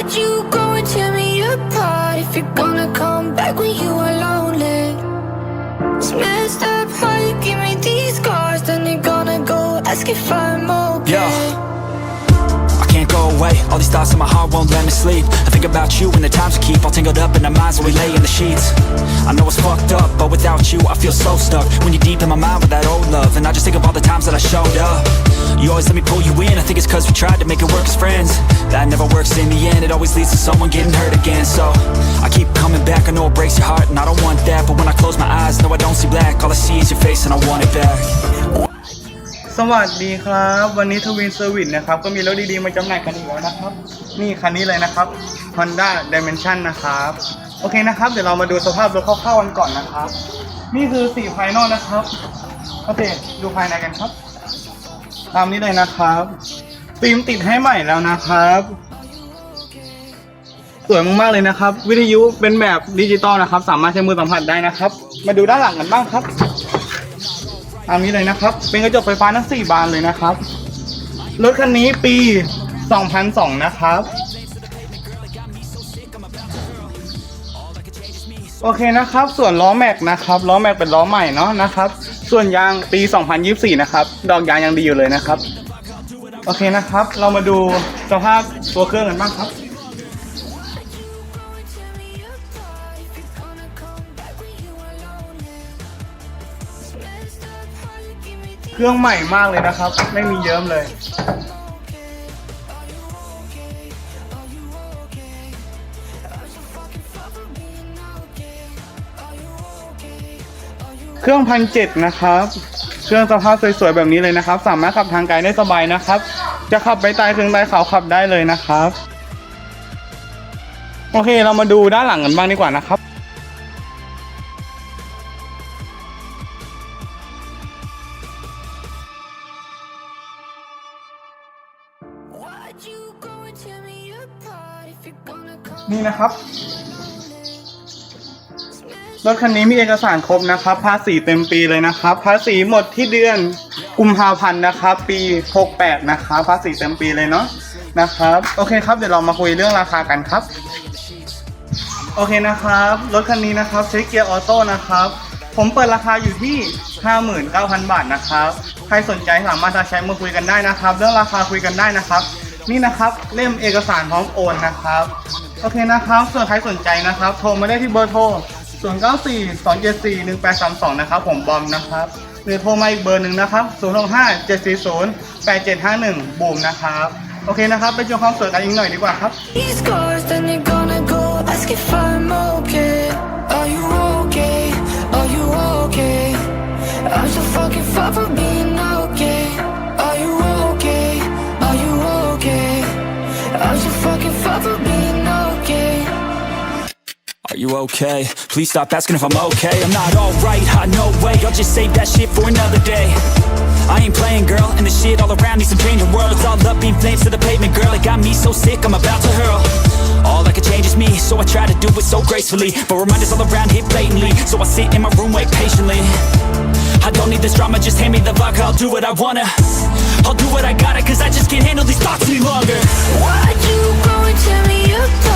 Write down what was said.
Why'd you go and tear me apart if you're gonna come back when you are lonely? It's messed up how you give me these scars, then you're gonna go ask if I'm okay. Yeah. I can't go away. All these thoughts in my heart won't let me sleep. I think about you and the times we keep all tangled up in our minds when we lay in the sheets. I know it's fucked up, but without you, I feel so stuck. When you're deep in my mind with that old love, and I just think of all the times that I showed up. You always let me pull you in. I think it's cause we tried to make it work as friends. That never works in the end. It always leads to someone getting hurt again. So I keep coming back. I know it breaks your heart, and I don't want that. But when I close my eyes, no, I don't see black. All I see is your face, and I want it back. สวัสดีครับ วันนี้ทวินเซอร์วิสนะครับ ก็มีรถดีๆ มาจำหน่ายกันอีกแล้วนะครับ นี่คันนี้เลยนะครับ Honda Dimension นะครับ โอเคนะครับ เดี๋ยวเรามาดูสภาพรถคร่าวๆกันก่อนนะครับ นี่คือสีภายนอกนะครับ โอเค ดูภายในกันครับ ตามนี้เลยนะครับฟิล์มติดให้ใหม่แล้วนะครับ สวยมากๆเลยนะครับ วิทยุเป็นแบบดิจิตอลนะครับ สามารถใช้มือสัมผัสได้นะครับ มาดูด้านหลังกันบ้างครับตามนี้เลยนะครับ เป็นกระจกไฟฟ้าทั้ง4บานเลยนะครับรถคันนี้ปี 2002 นะครับ โอเคนะครับ ส่วนล้อแม็กนะครับล้อแม็กเป็นล้อใหม่เนาะนะครับ ส่วนยางปี 2024 นะครับ ดอกยางยังดีอยู่เลยนะครับ โอเคนะครับ เรามาดูสภาพตัวเครื่องกันบ้างครับ เครื่องใหม่มากเลยนะครับ ไม่มีเยิ้มเลย เครื่องพันเจ็ดนะครับ เครื่องสภาพสวยๆแบบนี้เลยนะครับ สามารถขับทางไกลได้สบายนะครับ จะขับไปใต้ถึงใต้เขาขับได้เลยนะครับ โอเคเรามาดูด้านหลังกันบ้างดีกว่านะครับ นี่นะครับ รถคันนี้มีเอกสารครบนะครับ ภาษีเต็มปีเลยนะครับ ภาษีหมดที่เดือนกุมภาพันธ์นะครับ ปี 68 นะครับ ภาษีเต็มปีเลยเนาะนะครับ โอเคครับเดี๋ยวเรามาคุยเรื่องราคากันครับ โอเคนะครับ รถคันนี้นะครับใช้เกียร์ออโต้นะครับ ผมเปิดราคาอยู่ที่ 59,000 บาทนะครับ ใครสนใจสามารถจะใช้มาคุยกันได้นะครับ เรื่องราคาคุยกันได้นะครับ นี่นะครับเล่มเอกสารพร้อมโอนนะครับโอเคนะครับส่วนใครสนใจนะครับ โทรมาได้ที่เบอร์โทร 094 274 1832 นะครับ ผมบอมนะครับหรือโทรมาอีกเบอร์หนึ่งนะครับ 065 740 8751 บูมนะครับ โอเคนะครับ ไปชมความสวยกันอีกหน่อยดีกว่าครับ Are you okay? Please stop asking if I'm okay. I'm not alright, I no way. I'll just save that shit for another day. I ain't playing, girl, and the shit all around me some changing world. It's all up in flames to the pavement, girl. It got me so sick, I'm about to hurl. All that could change is me, so I try to do it so gracefully. But reminders all around hit blatantly, so I sit in my room, wait patiently. I don't need this drama, just hand me the vodka, I'll do what I wanna. I'll do what I gotta, cause I just can't handle these thoughts any longer. Why'd you go and tear me apart